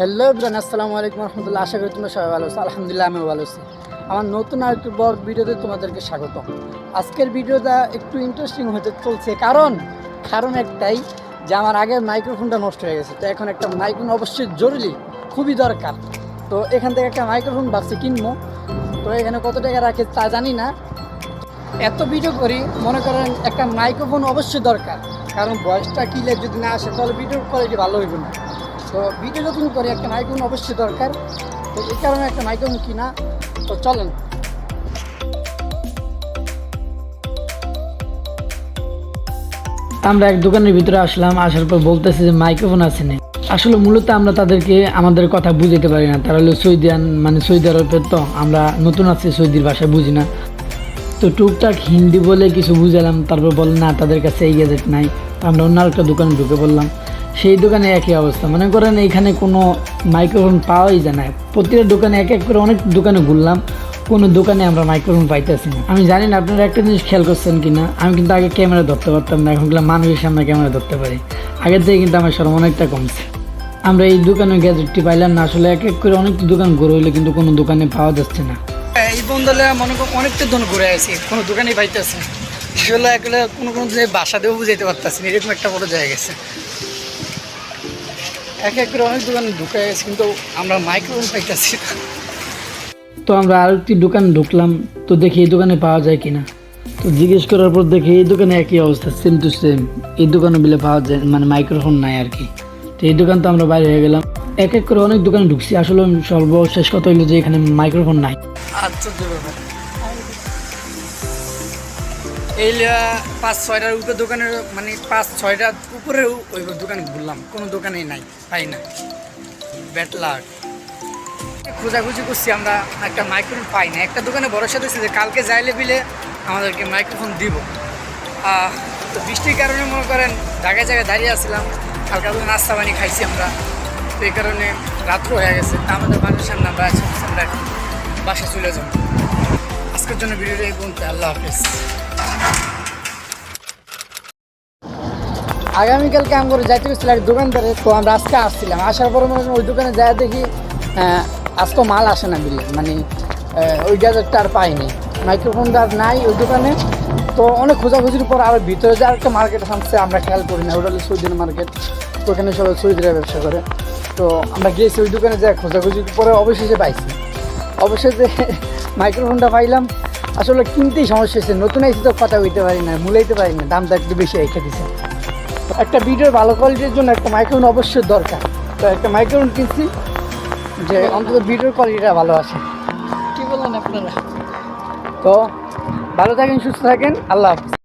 Hello Ibran আসসালামু আলাইকুম রহমতুল্লাহ। আশা করি তোমরা সবাই ভালো আছো। আলহামদুলিল্লাহ, আমিও ভালো আছি। আমার নতুন আর একটু বড় ভিডিওতে তোমাদেরকে স্বাগত। আজকের ভিডিওটা একটু ইন্টারেস্টিং হতে চলছে। কারণ কারণ একটাই যে আমার আগের মাইক্রোফোনটা নষ্ট হয়ে গেছে। তো এখন একটা মাইক্রোফোন অবশ্যই জরুরি, খুবই দরকার। তো এখান থেকে একটা মাইক্রোফোন ভাবছি কিনবো। তো এখানে কত টাকা রাখে তা জানি না। এত ভিডিও করি, মনে করেন একটা মাইক্রোফোন অবশ্যই দরকার। কারণ ভয়েসটা কিলে যদি না আসে, তাহলে ভিডিওর কোয়ালিটি ভালো হইব না। তো ভিডিও যখন করি একটা মাইক্রোফোন অবশ্যই দরকার। তো এই কারণে একটা মাইক্রোফোন কিনা, তো চলেন। আমরা এক দোকানের ভিতরে আসলাম, আসার পর বলতেছে যে মাইক্রোফোন আছে না। আসলে মূলত আমরা তাদেরকে আমাদের কথা বুঝাতে পারি না। তারা হলো সৌদিয়ান মানে সৌদি আরবের তো আমরা নতুন আছি, সৌদির ভাষায় বুঝি না। তো টুকটাক হিন্দি বলে কিছু বুঝালাম, তারপর বললেন না, তাদের কাছে এই গ্যাজেট নাই। আমরা অন্য একটা দোকানে ঢুকে পড়লাম। সেই দোকানে একই অবস্থা। মনে করেন এইখানে কোনো মাইক্রোফোন পাওয়াই যায় না। প্রতিটা দোকানে এক এক করে অনেক দোকানে ঘুরলাম। কোনো দোকানে আমরা মাইক্রোফোন পাইতেছি না। আমি জানি না আপনারা একটা জিনিস খেয়াল করছেন কি না আমি কিন্তু আগে ক্যামেরা ধরতে পারতাম না। এখন মানুষের সামনে ক্যামেরা ধরতে পারি। আগের থেকে কিন্তু আমার সরম অনেকটা কমছে। আমরা এই দোকানে গ্যাজেটটি পাইলাম না। আসলে এক এক করে অনেক দোকান ঘুরে হইলে কিন্তু কোনো দোকানে পাওয়া যাচ্ছে না। এই বন্ধলে মনে করো অনেকটা দিন ঘুরে আছি কোনো দোকানেই পাইতেছে আসলে একলে কোনো কোনো বাসা দেবো বুঝাইতে পারতেছি এরকম একটা বড় জায়গা গেছে। এক এক করে অনেক দোকানে ঢুকে গেছে কিন্তু আমরা মাইক্রোফোন পাইতেছি না। তো আমরা আরেকটি দোকান ঢুকলাম তো দেখি এই দোকানে পাওয়া যায় কিনা। তো জিজ্ঞেস করার পর দেখি এই দোকানে একই অবস্থা সেম টু সেম এই দোকানে বিলে পাওয়া যায় মানে মাইক্রোফোন নাই আর কি। তো এই দোকান তো আমরা বাইরে হয়ে গেলাম। এক এক করে অনেক দোকানে ঢুকছি আসলে সর্বশেষ কথা হইল যে এখানে মাইক্রোফোন নাই। আচ্ছা এই পাঁচ ছয়টার উপরে দোকানের মানে পাঁচ ছয়টার উপরে ওই দোকানে ঘুরলাম। কোনো দোকানেই নাই, পাই না। ব্যাট লাগ খোঁজাখুঁজি করছি, আমরা একটা মাইক্রোফোন পাই না। একটা দোকানে ভরসা দিয়েছে যে কালকে যাইলে বিলে আমাদেরকে মাইক্রোফোন দিব। তো বৃষ্টির কারণে মনে করেন জায়গায় জায়গায় দাঁড়িয়ে আসছিলাম হালকা হালকা নাস্তা পানি খাইছি আমরা। তো এই কারণে রাত্র হয়ে গেছে। তা আমাদের বাড়ির সামনে আমরা আমরা বাসা চলে যাব। আজকের জন্য ভিডিওটা এই পর্যন্ত আল্লাহ হাফেজ। আগামীকালকে আমি করে যাইতে গেছিলাম এক দোকানদারে, তো আমরা আজকে আসছিলাম। আসার পরে মনে ওই দোকানে যাই দেখি আজকে মাল আসে না বিলে। মানে ওই গ্যাজেটটা আর পাইনি। মাইক্রোফোনটা আর নাই ওই দোকানে। তো অনেক খোঁজাখুঁজির পর আবার ভিতরে যে আরেকটা মার্কেট থামছে আমরা খেয়াল করি না। ওটা হলো সৌদির মার্কেট তো ওখানে সবাই সৌদিরা ব্যবসা করে। তো আমরা গিয়েছি ওই দোকানে যাই খোঁজাখুঁজির পরে অবশেষে পাইছি। অবশেষে মাইক্রোফোনটা পাইলাম। আসলে কিনতেই সমস্যা হচ্ছে নতুন আইসি তো কথা হইতে পারি না মূলাইতে পারি না দামটা একটু বেশি রেখে দিছে। একটা ভিডিওর ভালো কোয়ালিটির জন্য একটা মাইক্রোফোন অবশ্যই দরকার। তো একটা মাইক্রোফোন কিনছি যে অন্তত ভিডিওর কোয়ালিটিটা ভালো আছে। কী বললেন আপনারা? তো ভালো থাকেন সুস্থ থাকেন আল্লাহ হাফিজ।